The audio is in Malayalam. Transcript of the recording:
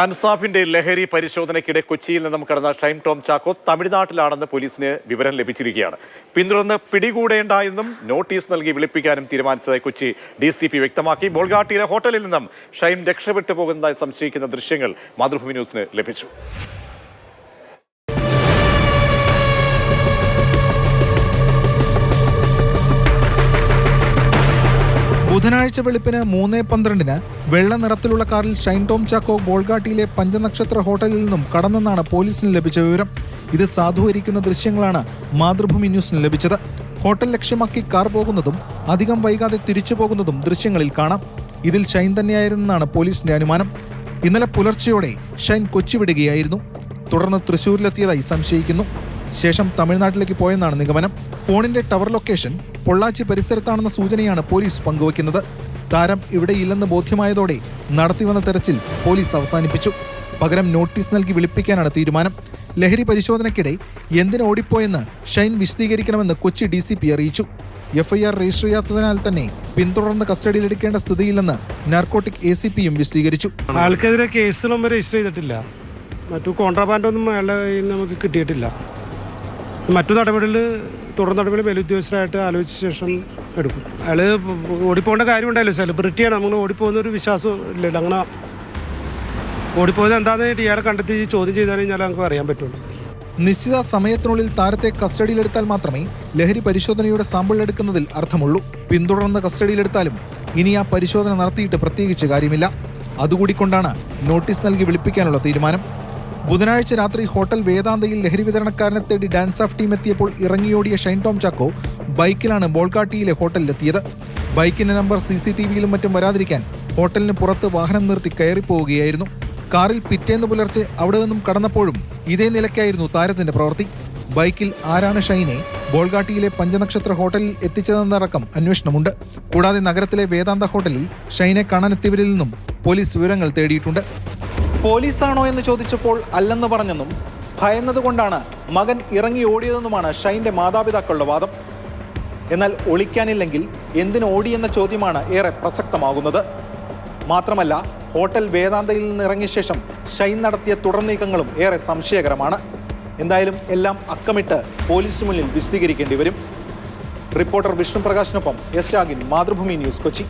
അൻസാഫിന്റെ ലഹരി പരിശോധനയ്ക്കിടെ കൊച്ചിയിൽ നിന്നും കടന്ന ഷൈം ടോം ചാക്കോ തമിഴ്നാട്ടിലാണെന്ന് പോലീസിന് വിവരം ലഭിച്ചിരിക്കുകയാണ്. പിന്തുടർന്ന് പിടികൂടേണ്ട എന്നും നോട്ടീസ് നൽകി വിളിപ്പിക്കാനും തീരുമാനിച്ചതായി കൊച്ചി ഡി സി പി വ്യക്തമാക്കി. ബോൾഗാട്ടിയിലെ ഹോട്ടലിൽ നിന്നും ഷൈം രക്ഷപ്പെട്ടു പോകുന്നതായി സംശയിക്കുന്ന ദൃശ്യങ്ങൾ മാതൃഭൂമി ന്യൂസിന് ലഭിച്ചു. ബുധനാഴ്ച വെളുപ്പിന് മൂന്ന് പന്ത്രണ്ടിന് വെള്ള നിറത്തിലുള്ള കാറിൽ ഷൈൻ ടോം ചാക്കോ ബോൾഗാട്ടിയിലെ പഞ്ചനക്ഷത്ര ഹോട്ടലിൽ നിന്നും കടന്നെന്നാണ് പോലീസിന് ലഭിച്ച വിവരം. ഇത് സാധൂകരിക്കുന്ന ദൃശ്യങ്ങളാണ് മാതൃഭൂമി ന്യൂസിന് ലഭിച്ചത്. ഹോട്ടൽ ലക്ഷ്യമാക്കി കാർ പോകുന്നതും അധികം വൈകാതെ തിരിച്ചു പോകുന്നതും ദൃശ്യങ്ങളിൽ കാണാം. ഇതിൽ ഷൈൻ തന്നെയായിരുന്നെന്നാണ് പോലീസിന്റെ അനുമാനം. ഇന്നലെ പുലർച്ചെയോടെ ഷൈൻ കൊച്ചി വിടുകയായിരുന്നു തുടർന്ന് തൃശൂരിലെത്തിയതായി സംശയിക്കുന്നു. ശേഷം തമിഴ്നാട്ടിലേക്ക് പോയെന്നാണ് നിഗമനം. ഫോണിന്റെ ടവർ ലൊക്കേഷൻ പൊള്ളാച്ചി പരിസരത്താണെന്ന സൂചനയാണ് പോലീസ് പങ്കുവയ്ക്കുന്നത്. താരം ഇവിടെയില്ലെന്ന് ബോധ്യമായതോടെ നടത്തിവന്ന തെരച്ചിൽ പോലീസ് അവസാനിപ്പിച്ചു. പകരം നോട്ടീസ് നൽകി വിളിപ്പിക്കാനാണ് തീരുമാനം. ലഹരി പരിശോധനയ്ക്കിടെ എന്തിന് ഓടിപ്പോയെന്ന് ഷൈൻ വിശദീകരിക്കണമെന്ന് കൊച്ചി ഡി സി പി അറിയിച്ചു. എഫ്ഐആർ രജിസ്റ്റർ ചെയ്യാത്തതിനാൽ തന്നെ പിന്തുടർന്ന് കസ്റ്റഡിയിലെടുക്കേണ്ട സ്ഥിതിയില്ലെന്ന് നാർക്കോട്ടിക് എ സി പിയും വിശദീകരിച്ചു. ആൾക്കെതിരെ കേസുകളൊന്നും രജിസ്റ്റർ ചെയ്തിട്ടില്ല. മറ്റു കോൺട്രാബാൻഡൊന്നും നിന്ന് നമുക്ക് കിട്ടിയിട്ടില്ല. മറ്റു നടപടികൾ തുടർ നടപടി മേലുദ്യോഗസ്ഥരായിട്ട് ആലോചിച്ച ശേഷം എടുക്കും. അയാൾ ഓടിപ്പോകേണ്ട കാര്യം ഉണ്ടായില്ല സെലിബ്രിറ്റിയാണ്. നമ്മൾ ഓടിപ്പോകുന്ന ഒരു വിശ്വാസം ഇല്ലല്ലോ. അങ്ങനെ ഓടിപ്പോയത് എന്താണെന്ന് ഇയാളെ കണ്ടെത്തി ചോദ്യം ചെയ്താൽ കഴിഞ്ഞാൽ നമുക്ക് അറിയാൻ പറ്റുള്ളൂ. നിശ്ചിത സമയത്തിനുള്ളിൽ താരത്തെ കസ്റ്റഡിയിലെടുത്താൽ മാത്രമേ ലഹരി പരിശോധനയുടെ സാമ്പിൾ എടുക്കുന്നതിൽ അർത്ഥമുള്ളൂ. പിന്തുടർന്ന് കസ്റ്റഡിയിലെടുത്താലും ഇനി ആ പരിശോധന നടത്തിയിട്ട് പ്രത്യേകിച്ച് കാര്യമില്ല. അതുകൂടി കൊണ്ടാണ് നോട്ടീസ് നൽകി വിളിപ്പിക്കാനുള്ള തീരുമാനം. ബുധനാഴ്ച രാത്രി ഹോട്ടൽ വേദാന്തയിൽ ലഹരി വിതരണക്കാരനെ തേടി ഡാൻസ് ഓഫ് ടീം എത്തിയപ്പോൾ ഇറങ്ങിയോടിയ ഷൈൻ ടോം ചാക്കോ ബൈക്കിലാണ് ബോൾഗാട്ടിയിലെ ഹോട്ടലിലെത്തിയത്. ബൈക്കിന്റെ നമ്പർ സി സി ടി വിയിലും മറ്റും വരാതിരിക്കാൻ ഹോട്ടലിന് പുറത്ത് വാഹനം നിർത്തി കയറിപ്പോവുകയായിരുന്നു. കാറിൽ പിറ്റേന്ന് പുലർച്ചെ അവിടെ നിന്നും കടന്നപ്പോഴും ഇതേ നിലയ്ക്കായിരുന്നു താരത്തിന്റെ പ്രവൃത്തി. ബൈക്കിൽ ആരാണ് ഷൈനെ ബോൾഗാട്ടിയിലെ പഞ്ചനക്ഷത്ര ഹോട്ടലിൽ എത്തിച്ചതെന്നടക്കം അന്വേഷണമുണ്ട്. കൂടാതെ നഗരത്തിലെ വേദാന്ത ഹോട്ടലിൽ ഷൈനെ കാണാനെത്തിയവരിൽ നിന്നും പോലീസ് വിവരങ്ങൾ തേടിയിട്ടുണ്ട്. പോലീസാണോ എന്ന് ചോദിച്ചപ്പോൾ അല്ലെന്ന് പറഞ്ഞെന്നും ഭയന്നതുകൊണ്ടാണ് മകൻ ഇറങ്ങി ഓടിയതെന്നുമാണ് ഷൈന്റെ മാതാപിതാക്കളുടെ വാദം. എന്നാൽ ഒളിക്കാനില്ലെങ്കിൽ എന്തിന് ഓടിയെന്ന ചോദ്യമാണ് ഏറെ പ്രസക്തമാകുന്നത്. മാത്രമല്ല ഹോട്ടൽ വേദാന്തയിൽ നിന്ന് ഇറങ്ങിയ ശേഷം ഷൈൻ നടത്തിയ തുടർ നീക്കങ്ങളും ഏറെ സംശയകരമാണ്. എന്തായാലും എല്ലാം അക്കമിട്ട് പോലീസിനു മുന്നിൽ വിശദീകരിക്കേണ്ടി വരും. റിപ്പോർട്ടർ വിഷ്ണു പ്രകാശിനൊപ്പം എസ് രാഗിൻ മാതൃഭൂമി ന്യൂസ് കൊച്ചി.